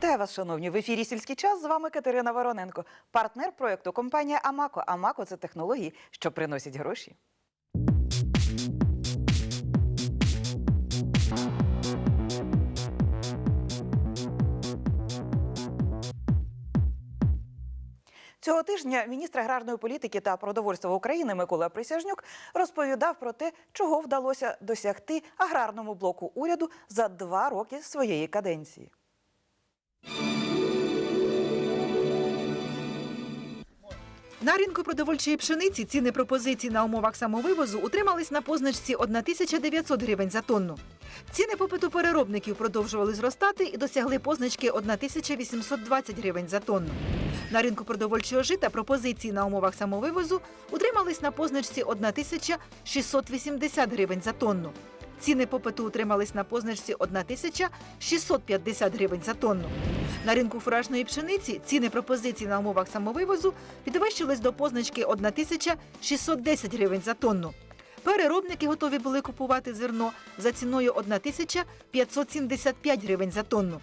Вітаю вас, шановні. В ефірі сільський час з вами Катерина Вороненко, партнер проекту компанія Амако. Амако це технології, що приносять гроші. Цього тижня міністр аграрної політики та продовольства України Микола Присяжнюк розповідав про те, чого вдалося досягти аграрному блоку уряду за два роки своєї каденції. На ринку продовольчої пшениці ціни пропозицій на умовах самовивозу утримались на позначці 1900 гривень за тонну. Ціни попиту переробників продовжували зростати і досягли позначки 1820 гривень за тонну. На ринку продовольчого жита пропозиції на умовах самовивозу утримались на позначці 1680 гривень за тонну. Ціни попиту утримались на позначці 1650 гривень за тонну. На ринку фуражної пшениці ціни пропозицій на умовах самовивозу підвищились до позначки 1610 гривень за тонну. Переробники готові були купувати зерно за ціною 1575 гривень за тонну.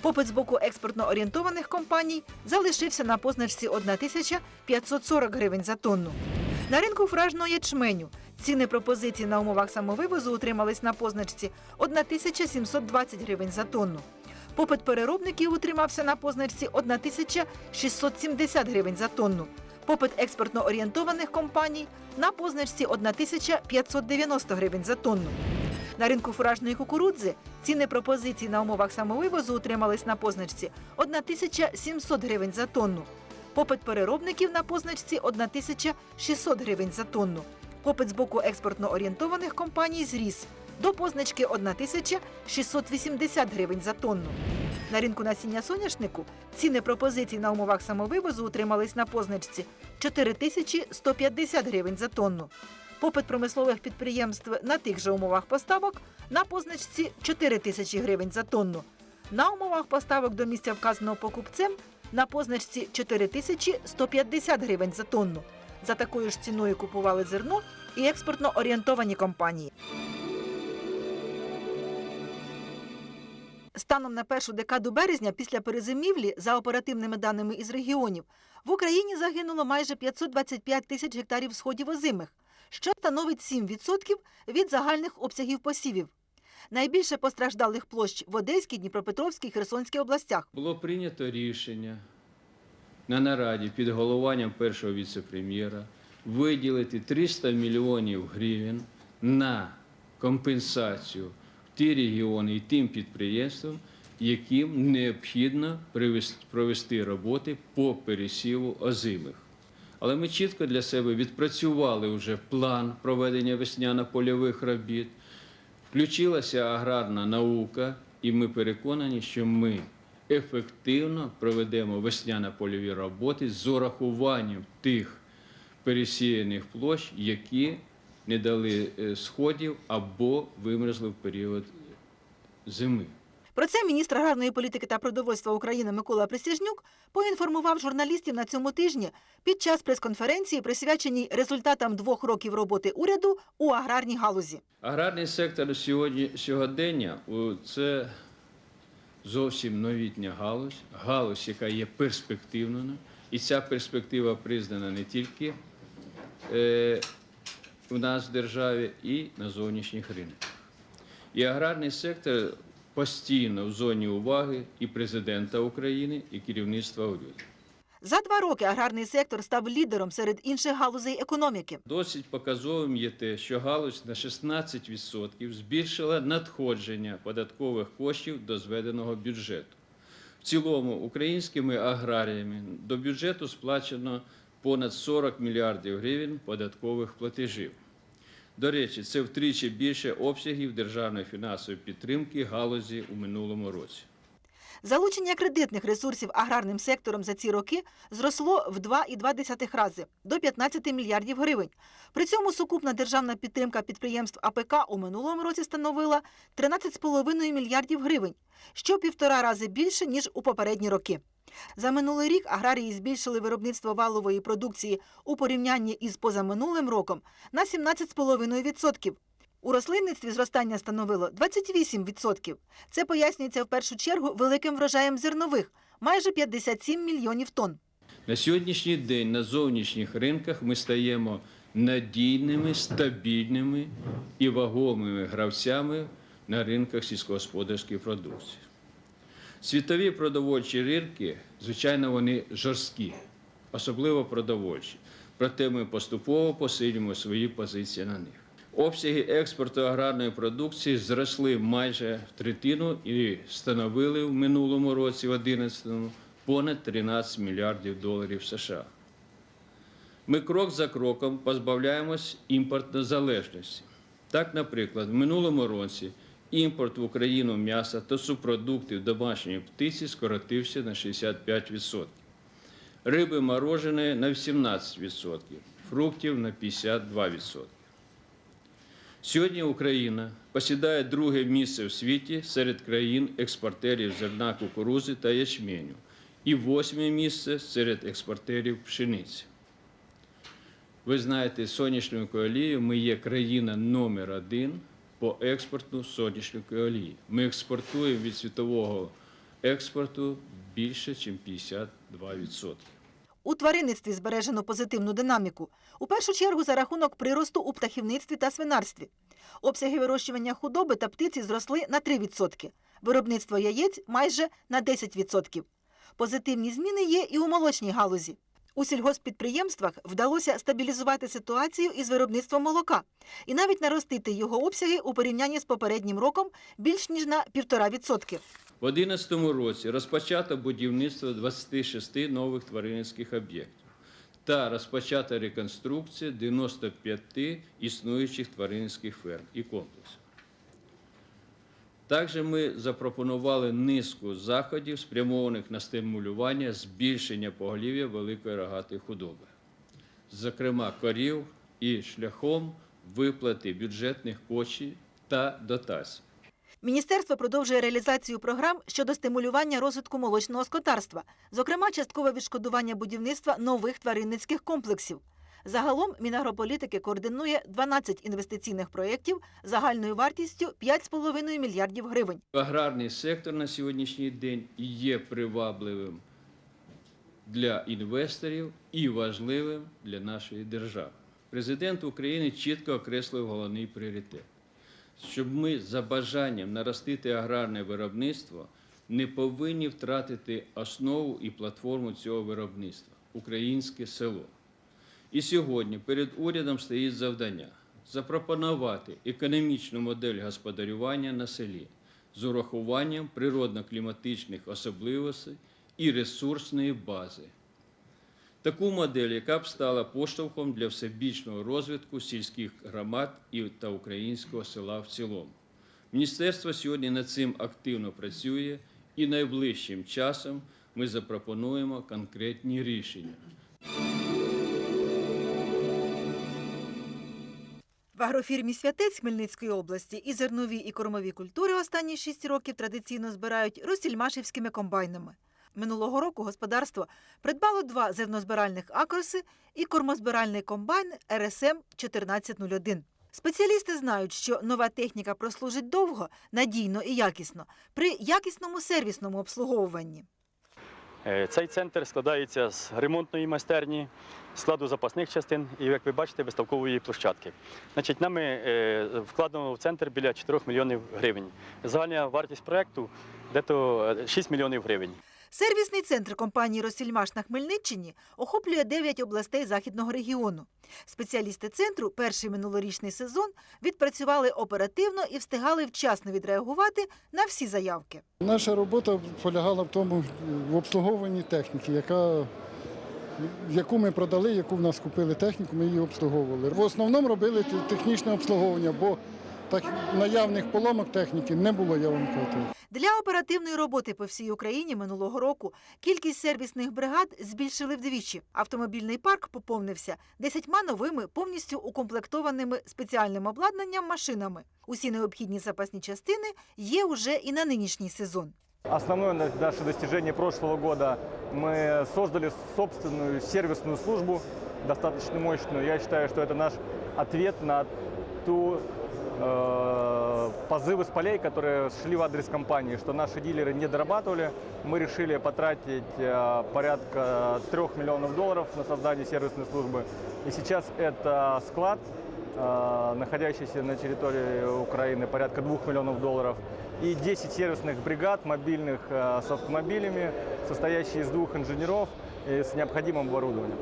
Попит з боку експортно орієнтованих компаній залишився на позначці 1540 гривень за тонну. На ринку фуражного ячменю ціни пропозицій на умовах самовивозу утримались на позначці 1720 гривень за тонну. Попит переробників утримався на позначці 1670 гривень за тонну. Попит експортно орієнтованих компаній на позначці 1590 гривень за тонну. На ринку фуражної кукурудзи ціни пропозицій на умовах самовивозу утримались на позначці 1700 гривень за тонну. Попит переробників на позначці 1600 гривень за тонну. Попит з боку експортно орієнтованих компаній зріс до позначки 1680 гривень за тонну. На ринку насіння соняшнику ціни пропозицій на умовах самовивозу утримались на позначці 4150 гривень за тонну. Попит промислових підприємств на тих же умовах поставок на позначці 4 тисячі гривень за тонну. На умовах поставок до місця вказаного покупцем на позначці 4150 гривень за тонну. За такою ж ціною купували зерно і експортно орієнтовані компанії. Станом на першу декаду березня після перезимівлі, за оперативними даними із регіонів, в Україні загинуло майже 525 тисяч гектарів сходів озимих, що становить 7% від загальних обсягів посівів. Найбільше постраждалих площ в Одеській, Дніпропетровській, Херсонській областях. Було прийнято рішення на нараді під головуванням першого віце-прем'єра виділити 300 мільйонів гривень на компенсацію ті регіони і тим підприємствам, яким необхідно провести роботи по пересіву озимих. Але ми чітко для себе відпрацювали вже план проведення весняно-польових робіт. Включилася аграрна наука, і ми переконані, що ми ефективно проведемо весняно-польові роботи з урахуванням тих пересіяних площ, які не дали е, сходів або вимерзли в період зими. Про це міністр аграрної політики та продовольства України Микола Присяжнюк поінформував журналістів на цьому тижні під час прес-конференції, присвяченій результатам двох років роботи уряду у аграрній галузі. Аграрний сектор сьогодні, сьогодення це зовсім новітня галузь, галузь, яка є перспективною, і ця перспектива признана не тільки е, в нас в державі, і на зовнішніх ринках. І аграрний сектор постійно в зоні уваги і президента України, і керівництва уряду. За два роки аграрний сектор став лідером серед інших галузей економіки. Досить показовим є те, що галузь на 16% збільшила надходження податкових коштів до зведеного бюджету. В цілому українськими аграріями до бюджету сплачено понад 40 мільярдів гривень податкових платежів. До речі, це втричі більше обсягів державної фінансової підтримки галузі у минулому році. Залучення кредитних ресурсів аграрним сектором за ці роки зросло в 2,2 рази до 15 мільярдів гривень. При цьому сукупна державна підтримка підприємств АПК у минулому році становила 13,5 мільярдів гривень, що півтора рази більше ніж у попередні роки. За минулий рік аграрії збільшили виробництво валової продукції у порівнянні із позаминулим роком на 17,5%. У рослинництві зростання становило 28%. Це пояснюється в першу чергу великим врожаєм зернових – майже 57 мільйонів тонн. На сьогоднішній день на зовнішніх ринках ми стаємо надійними, стабільними і вагомими гравцями на ринках сільськогосподарської продукції. Світові продовольчі ринки, звичайно, вони жорсткі, особливо продовольчі. Проте ми поступово посилюємо свої позиції на них. Обсяги експорту аграрної продукції зросли майже в третину і становили в минулому році, в 2011, понад 13 мільярдів доларів США. Ми крок за кроком позбавляємось імпортної залежності. Так, наприклад, в минулому році імпорт в Україну м'яса та субпродуктів домашньої птиці скоротився на 65%, риби мороженої на 18%, фруктів на 52%. Сьогодні Україна посідає друге місце в світі серед країн-експортерів зерна кукурузи та ячменю і восьме місце серед експортерів пшениці. Ви знаєте, з соняшниковою олією ми є країна номер один по експорту соняшникової олії. Ми експортуємо від світового експорту більше, ніж 52%. У тваринництві збережено позитивну динаміку. У першу чергу за рахунок приросту у птахівництві та свинарстві. Обсяги вирощування худоби та птиці зросли на 3%. Виробництво яєць майже на 10%. Позитивні зміни є і у молочній галузі. У сільгосппідприємствах вдалося стабілізувати ситуацію із виробництвом молока і навіть наростити його обсяги у порівнянні з попереднім роком більш ніж на 1,5%. В 2011 році розпочато будівництво 26 нових тваринницьких об'єктів та розпочата реконструкція 95 існуючих тваринницьких ферм і комплексів. Також ми запропонували низку заходів, спрямованих на стимулювання збільшення поголів'я великої рогатої худоби, зокрема корів і шляхом виплати бюджетних коштів та дотацій. Міністерство продовжує реалізацію програм щодо стимулювання розвитку молочного скотарства, зокрема часткове відшкодування будівництва нових тваринницьких комплексів. Загалом Мінагрополітики координує 12 інвестиційних проєктів загальною вартістю 5,5 мільярдів гривень. Аграрний сектор на сьогоднішній день є привабливим для інвесторів і важливим для нашої держави. Президент України чітко окреслив головний пріоритет, щоб ми за бажанням наростити аграрне виробництво не повинні втратити основу і платформу цього виробництва українське село. І сьогодні перед урядом стоїть завдання запропонувати економічну модель господарювання на селі з урахуванням природно-кліматичних особливостей і ресурсної бази. Таку модель, яка б стала поштовхом для всебічного розвитку сільських громад та українського села в цілому. Міністерство сьогодні над цим активно працює, і найближчим часом ми запропонуємо конкретні рішення. В агрофірмі Святець Хмельницької області і зернові і кормові культури останні 6 років традиційно збирають розсільмашівськими комбайнами. Минулого року господарство придбало два зернозбиральних акроси і кормозбиральний комбайн РСМ 1401. Спеціалісти знають, що нова техніка прослужить довго, надійно і якісно при якісному сервісному обслуговуванні. Е, Цей центр складається з ремонтної майстерні, складу запасних частин і, як ви бачите, виставкової площадки. Значить, нами е, вкладено в центр біля 4 мільйонів гривень. Загальна вартість проєкту дето 6 мільйонів гривень. Сервісний центр компанії «Россільмаш» на Хмельниччині охоплює 9 областей західного регіону. Спеціалісти центру перший минулорічний сезон відпрацювали оперативно і встигали вчасно відреагувати на всі заявки. Наша робота полягала в тому в обслуговуванні техніки, яка, яку ми продали, яку в нас купили техніку, ми її обслуговували. В основному робили технічне обслуговування, бо так, наявних поломок техніки не було, я вам кажу. Для оперативної роботи по всій Україні минулого року кількість сервісних бригад збільшили вдвічі. Автомобільний парк поповнився десятьма новими повністю укомплектованими спеціальним обладнанням машинами. Усі необхідні запасні частини є уже і на нинішній сезон. Основное на- наше достижение прошлого года мы создали собственную сервисную службу, достаточно мощную. Я считаю, что это наш ответ на ту э, позывы с полей, которые шли в адрес компании, что наши дилеры не дорабатывали. Мы решили потратить э, порядка 3 миллионов долларов на создание сервисной службы. И сейчас это склад, э, находящийся на территории Украины, порядка 2 миллионов долларов. И 10 сервисных бригад мобильных с автомобилями, состоящие из двух инженеров и с необходимым оборудованием.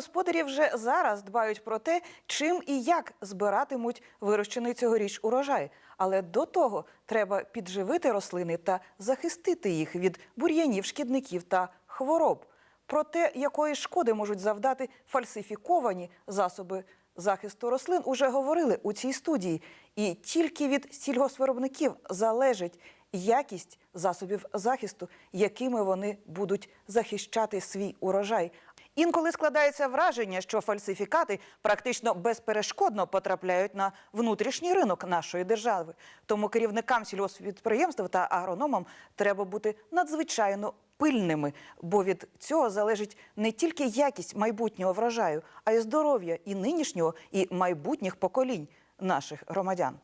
Господарі вже зараз дбають про те, чим і як збиратимуть вирощений цьогоріч урожай. Але до того треба підживити рослини та захистити їх від бур'янів, шкідників та хвороб. Про те, якої шкоди можуть завдати фальсифіковані засоби захисту рослин, уже говорили у цій студії. І тільки від сільгоспвиробників залежить якість засобів захисту, якими вони будуть захищати свій урожай. Інколи складається враження, що фальсифікати практично безперешкодно потрапляють на внутрішній ринок нашої держави. Тому керівникам сільгосппідприємств та агрономам треба бути надзвичайно пильними, бо від цього залежить не тільки якість майбутнього врожаю, а й здоров'я і нинішнього, і майбутніх поколінь наших громадян.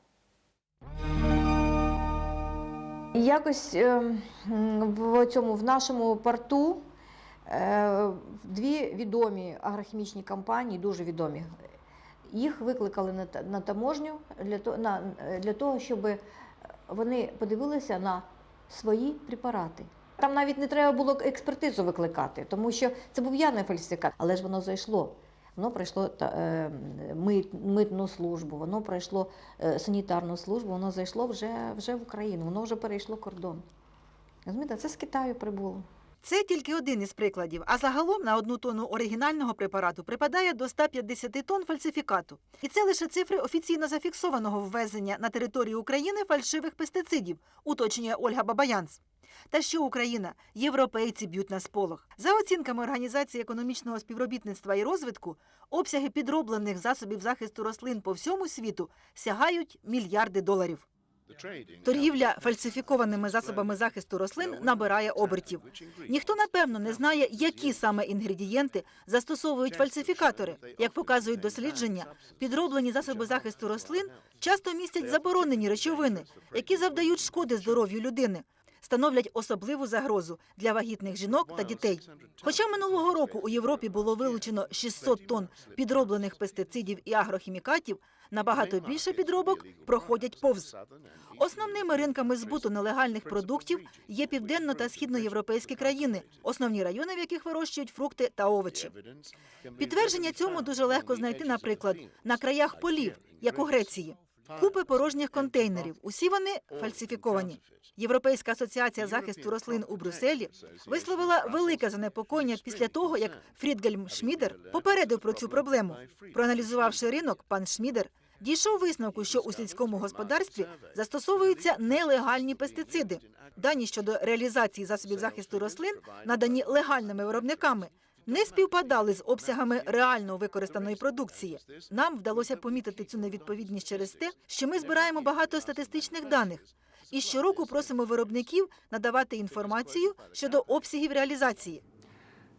Якось е, в цьому в нашому порту дві відомі агрохімічні компанії, дуже відомі. Їх викликали на, на таможню для того, на, е, для того, щоб вони подивилися на свої препарати. Там навіть не треба було експертизу викликати, тому що це був явний фальсифікат, але ж воно зайшло. Воно пройшло та, е, мит, митну службу, воно пройшло е, санітарну службу, воно зайшло вже, вже в Україну, воно вже перейшло кордон. Розумієте, це з Китаю прибуло. Це тільки один із прикладів. А загалом на одну тонну оригінального препарату припадає до 150 тонн фальсифікату. І це лише цифри офіційно зафіксованого ввезення на територію України фальшивих пестицидів, уточнює Ольга Бабаянц. Та що Україна, європейці б'ють на сполох. За оцінками Організації економічного співробітництва і розвитку, обсяги підроблених засобів захисту рослин по всьому світу сягають мільярди доларів. Торгівля фальсифікованими засобами захисту рослин набирає обертів. Ніхто напевно не знає, які саме інгредієнти застосовують фальсифікатори. Як показують дослідження, підроблені засоби захисту рослин часто містять заборонені речовини, які завдають шкоди здоров'ю людини. Становлять особливу загрозу для вагітних жінок та дітей. Хоча минулого року у Європі було вилучено 600 тонн підроблених пестицидів і агрохімікатів, набагато більше підробок проходять повз. Основними ринками збуту нелегальних продуктів є південно та східноєвропейські країни, основні райони, в яких вирощують фрукти та овочі. Підтвердження цьому дуже легко знайти, наприклад, на краях полів, як у Греції. Купи порожніх контейнерів. Усі вони фальсифіковані. Європейська асоціація захисту рослин у Брюсселі висловила велике занепокоєння після того, як Фрідгельм Шмідер попередив про цю проблему. Проаналізувавши ринок, пан Шмідер дійшов висновку, що у сільському господарстві застосовуються нелегальні пестициди. Дані щодо реалізації засобів захисту рослин, надані легальними виробниками, не співпадали з обсягами реально використаної продукції. Нам вдалося помітити цю невідповідність через те, що ми збираємо багато статистичних даних. І щороку просимо виробників надавати інформацію щодо обсягів реалізації.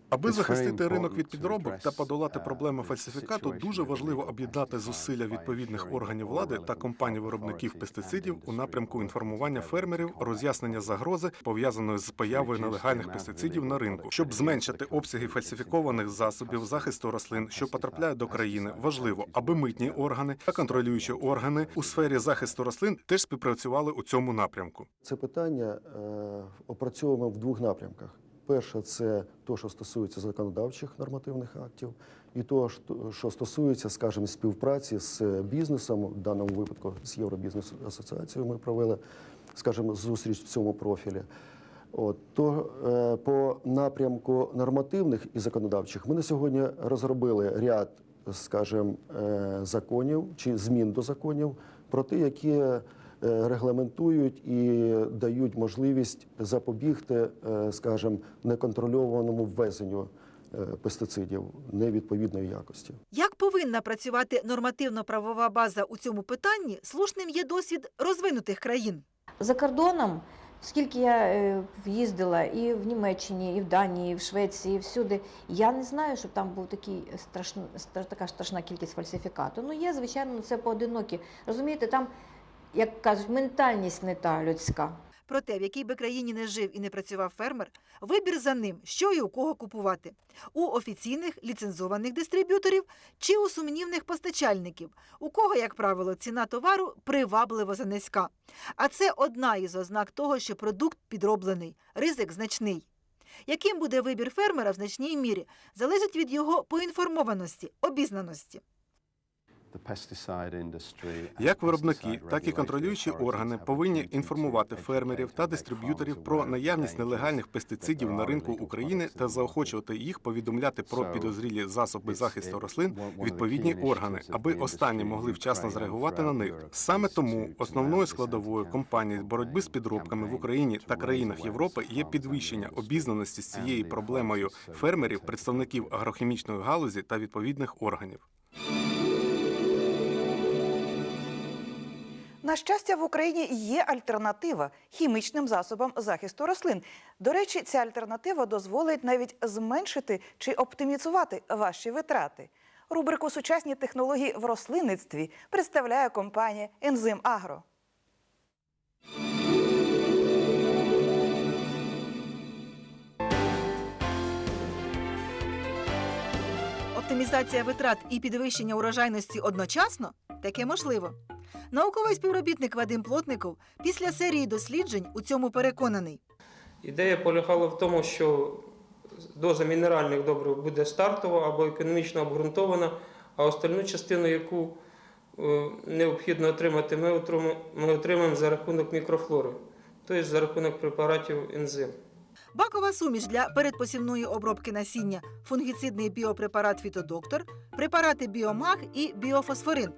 Аби захистити ринок від підробок та подолати проблеми фальсифікату, дуже важливо об'єднати зусилля відповідних органів влади та компаній-виробників пестицидів у напрямку інформування фермерів, роз'яснення загрози, пов'язаної з появою нелегальних пестицидів на ринку, щоб зменшити обсяги фальсифікованих засобів захисту рослин, що потрапляють до країни. Важливо, аби митні органи та контролюючі органи у сфері захисту рослин теж співпрацювали у цьому напрямку. Це питання е, опрацьовуємо в двох напрямках. Перше, це те, що стосується законодавчих нормативних актів, і то, що стосується, скажімо, співпраці з бізнесом, в даному випадку з Євробізнес асоціацією ми провели, скажімо, зустріч в цьому профілі. От, то е, по напрямку нормативних і законодавчих ми на сьогодні розробили ряд, скажімо, е, законів чи змін до законів про те, які е, регламентують і дають можливість запобігти, е, скажімо, неконтрольованому ввезенню е, пестицидів невідповідної якості. Як повинна працювати нормативно-правова база у цьому питанні, слушним є досвід розвинутих країн. За кордоном Скільки я е, їздила і в Німеччині, і в Данії, і в Швеції, і всюди, я не знаю, щоб там був такий страшн, така страшна кількість фальсифікату. Ну, є, звичайно, ну, це поодинокі. Розумієте, там, як кажуть, ментальність не та людська. Проте, в якій би країні не жив і не працював фермер, вибір за ним, що і у кого купувати у офіційних ліцензованих дистриб'юторів чи у сумнівних постачальників, у кого, як правило, ціна товару привабливо занизька. А це одна із ознак того, що продукт підроблений, ризик значний. Яким буде вибір фермера в значній мірі, залежить від його поінформованості, обізнаності. Як виробники, так і контролюючі органи повинні інформувати фермерів та дистриб'юторів про наявність нелегальних пестицидів на ринку України та заохочувати їх повідомляти про підозрілі засоби захисту рослин відповідні органи, аби останні могли вчасно зреагувати на них. Саме тому основною складовою компанії боротьби з підробками в Україні та країнах Європи є підвищення обізнаності з цією проблемою фермерів, представників агрохімічної галузі та відповідних органів. На щастя, в Україні є альтернатива хімічним засобам захисту рослин. До речі, ця альтернатива дозволить навіть зменшити чи оптимізувати ваші витрати. Рубрику Сучасні технології в рослинництві представляє компанія Ензим Агро. Оптимізація витрат і підвищення урожайності одночасно таке можливо. Науковий співробітник Вадим Плотников після серії досліджень у цьому переконаний. Ідея полягала в тому, що доза мінеральних добрив буде стартова або економічно обґрунтована, а остальну частину, яку е, необхідно отримати, ми отримаємо, за рахунок мікрофлори, тобто за рахунок препаратів ензим. Бакова суміш для передпосівної обробки насіння, фунгіцидний біопрепарат Фітодоктор, препарати Біомаг і біофосфорин.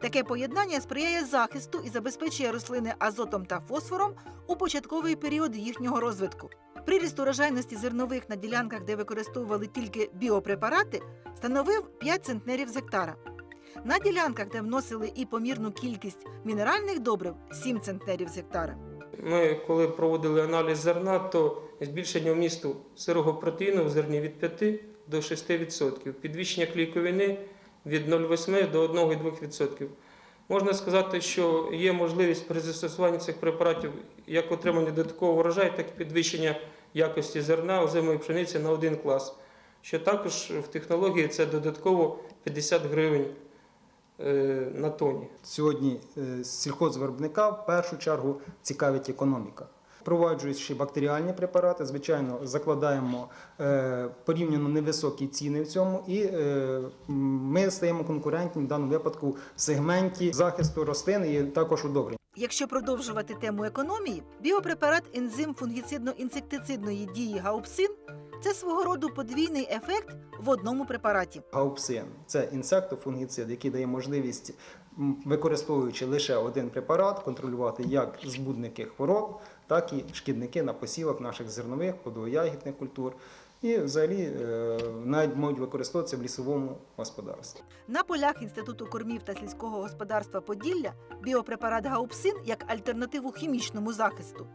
Таке поєднання сприяє захисту і забезпечує рослини азотом та фосфором у початковий період їхнього розвитку. Приріст урожайності зернових на ділянках, де використовували тільки біопрепарати, становив 5 центнерів з гектара. На ділянках, де вносили і помірну кількість мінеральних добрив 7 центнерів з гектара. Ми, коли проводили аналіз зерна, то збільшення вмісту сирого протеїну в зерні від 5 до 6%, підвищення клейковини від 0,8 до 1,2%. Можна сказати, що є можливість при застосуванні цих препаратів як отримання додаткового врожаю, так і підвищення якості зерна озимої пшениці на один клас. Що також в технології це додатково 50 гривень на тоні. Сьогодні е, сільхозвиробника в першу чергу цікавить економіка. Впроваджуючи бактеріальні препарати, звичайно, закладаємо е, порівняно невисокі ціни в цьому, і е, ми стаємо конкурентні в даному випадку в сегменті захисту рослин і також удобрень. Якщо продовжувати тему економії, біопрепарат ензим фунгіцидно-інсектицидної дії гаупсин це свого роду подвійний ефект в одному препараті. Гаупсин це інсектофунгіцид, який дає можливість, використовуючи лише один препарат, контролювати як збудники хвороб, так і шкідники на посівах наших зернових, плодово-ягідних культур. І взагалі е, навіть можуть використовуватися в лісовому господарстві. На полях Інституту кормів та сільського господарства Поділля біопрепарат гаупсин як альтернативу хімічному захисту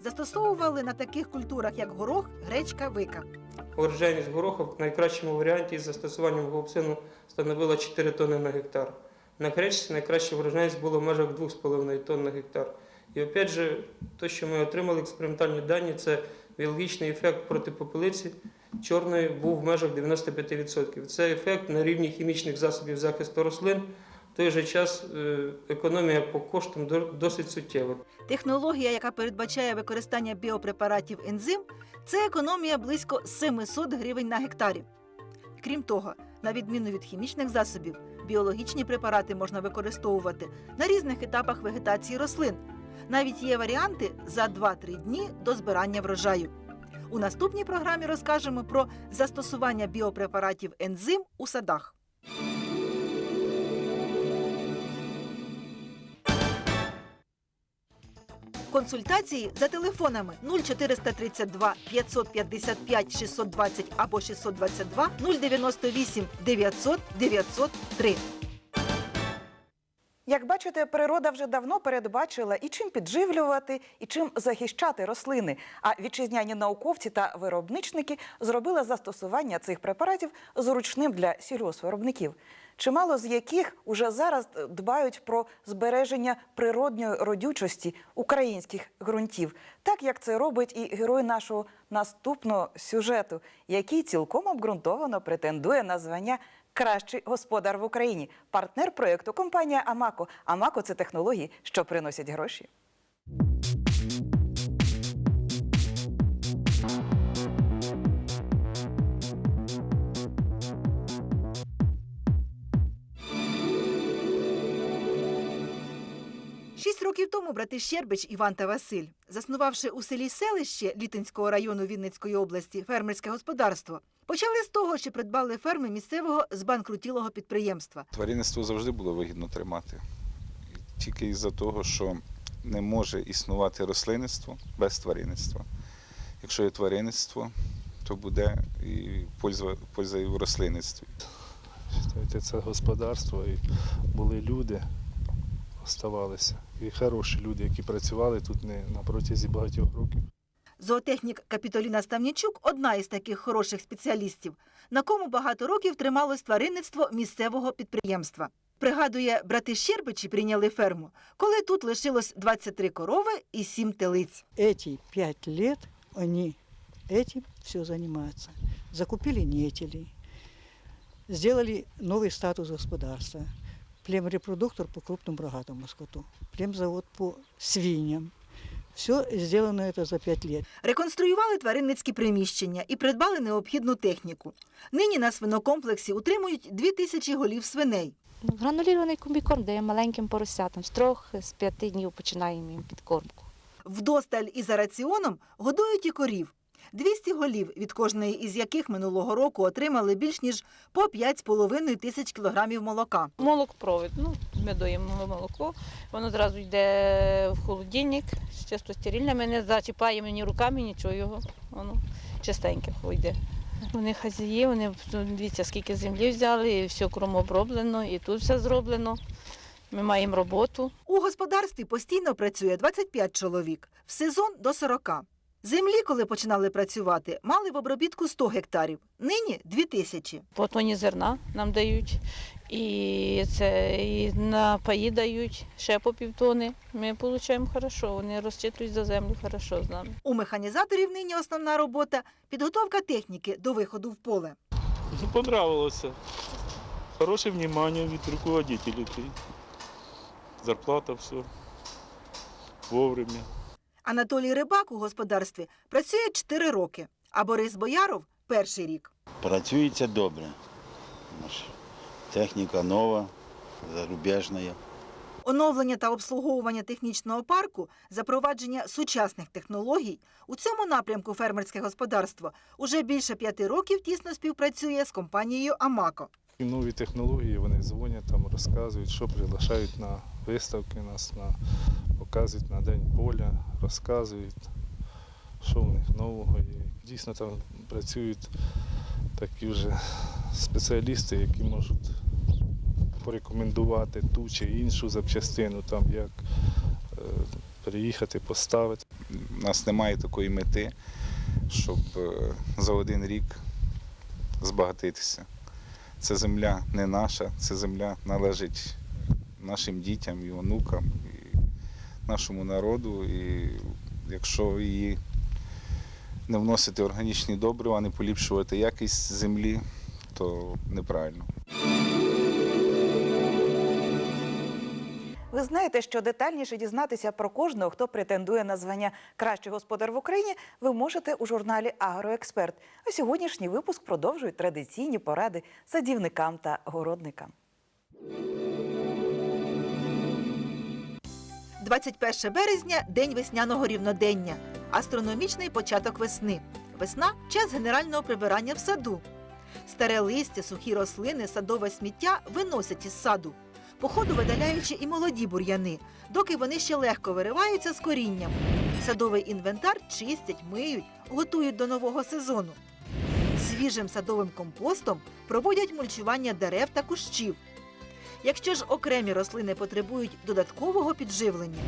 застосовували на таких культурах, як горох, гречка, вика. Урожайність гороху в найкращому варіанті із застосуванням гоупсину становила 4 тонни на гектар. На гречці найкраща врожайність була в межах 2,5 тонн на гектар. І опять же, те, що ми отримали експериментальні дані, це біологічний ефект проти попелиці чорної був в межах 95%. Це ефект на рівні хімічних засобів захисту рослин. В той же час е, економія по коштам до- досить суттєва. Технологія, яка передбачає використання біопрепаратів ензим, це економія близько 700 гривень на гектарі. Крім того, на відміну від хімічних засобів, біологічні препарати можна використовувати на різних етапах вегетації рослин. Навіть є варіанти за 2-3 дні до збирання врожаю. У наступній програмі розкажемо про застосування біопрепаратів ензим у садах. Консультації за телефонами 0432 555 620 або 622 098 900 903. Як бачите, природа вже давно передбачила і чим підживлювати, і чим захищати рослини. А вітчизняні науковці та виробничники зробили застосування цих препаратів зручним для сільгоспвиробників. Чимало з яких уже зараз дбають про збереження природньої родючості українських ґрунтів, так як це робить і герой нашого наступного сюжету, який цілком обґрунтовано претендує на звання Кращий господар в Україні, партнер проєкту компанія Амако. Амако це технології, що приносять гроші. Шість років тому брати Щербич Іван та Василь, заснувавши у селі селище Літинського району Вінницької області фермерське господарство, почали з того, що придбали ферми місцевого збанкрутілого підприємства. Тваринництво завжди було вигідно тримати. Тільки із-за того, що не може існувати рослинництво без тваринництва. Якщо є тваринництво, то буде і польза, польза і в рослинництві. Це господарство і були люди, оставалися І хороші люди, які працювали тут не на протязі багатьох років. Зоотехнік Капітоліна Ставнічук одна із таких хороших спеціалістів, на кому багато років трималось тваринництво місцевого підприємства. Пригадує, брати Щербичі прийняли ферму, коли тут лишилось 23 корови і 7 телиць. Эти пять лет они этим все занимаются. Закупили нетелей, сделали новый статус господарства. Племрепродуктор по крупному рогатому скоту, племзавод по свиньям. Все сделано это за пять лет. Реконструювали тваринницькі приміщення і придбали необхідну техніку. Нині на свинокомплексі утримують 2 тисячі голів свиней. Гранулірований комбікорм дає маленьким поросятам. З трьох з п'яти днів починаємо їм підкормку. Вдосталь і за раціоном годують і корів. 200 голів, від кожної із яких минулого року отримали більш ніж по 5,5 тисяч кілограмів молока. Молокпровід. Ну, ми доїмо молоко, воно зразу йде в холодильник, чисто стерильне. Ми не зачіпаємо ні руками, нічого його. Воно чистеньке йде. Вони хазяї, вони дивіться, скільки землі взяли, і все кругом оброблено, і тут все зроблено. Ми маємо роботу. У господарстві постійно працює 25 чоловік, в сезон до 40. Землі, коли починали працювати, мали в обробітку 100 гектарів, нині 2 тисячі. По тоні зерна нам дають, і це і на паї дають ще по півтони. Ми отримуємо хорошо, вони розчитують за землю хорошо з нами. У механізаторів нині основна робота підготовка техніки до виходу в поле. Ну, понравилося. Хороше внимание від руководителей. Зарплата, все. Вовремя. Анатолій Рибак у господарстві працює 4 роки, а Борис Бояров перший рік. Працюється добре. Техніка нова, зарубіжна. Оновлення та обслуговування технічного парку, запровадження сучасних технологій у цьому напрямку фермерське господарство уже більше п'яти років тісно співпрацює з компанією Амако. Нові технології, вони дзвонять, там розказують, що приглашають на виставки нас, на, показують на день поля, розказують, що в них нового є. Дійсно там працюють такі вже спеціалісти, які можуть порекомендувати ту чи іншу запчастину, там як е, приїхати, поставити. У нас немає такої мети, щоб е, за один рік збагатитися. Це земля не наша, це земля належить нашим дітям і онукам, і нашому народу. І якщо її не вносити органічні добрива, не поліпшувати якість землі, то неправильно. Ви знаєте, що детальніше дізнатися про кожного, хто претендує на звання Кращий господар в Україні, ви можете у журналі Агроексперт. А сьогоднішній випуск продовжують традиційні поради садівникам та городникам. 21 березня день весняного рівнодення, астрономічний початок весни. Весна час генерального прибирання в саду. Старе листя, сухі рослини, садове сміття виносять із саду, по ходу видаляючи і молоді бур'яни, доки вони ще легко вириваються з корінням. Садовий інвентар чистять, миють, готують до нового сезону. Свіжим садовим компостом проводять мульчування дерев та кущів. Якщо ж окремі рослини потребують додаткового підживлення,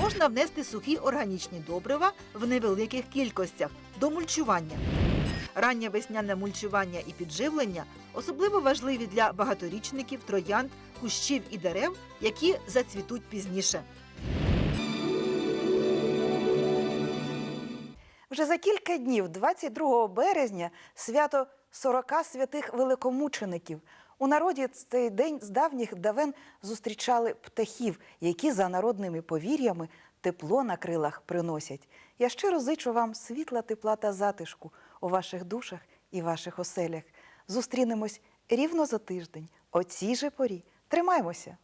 можна внести сухі органічні добрива в невеликих кількостях до мульчування. Раннє весняне мульчування і підживлення особливо важливі для багаторічників, троянд, кущів і дерев, які зацвітуть пізніше. Вже за кілька днів, 22 березня, свято 40 святих великомучеників. У народі цей день з давніх давен зустрічали птахів, які за народними повір'ями тепло на крилах приносять. Я щиро зичу вам світла, тепла та затишку у ваших душах і ваших оселях. Зустрінемось рівно за тиждень, о цій же порі. Тримаймося!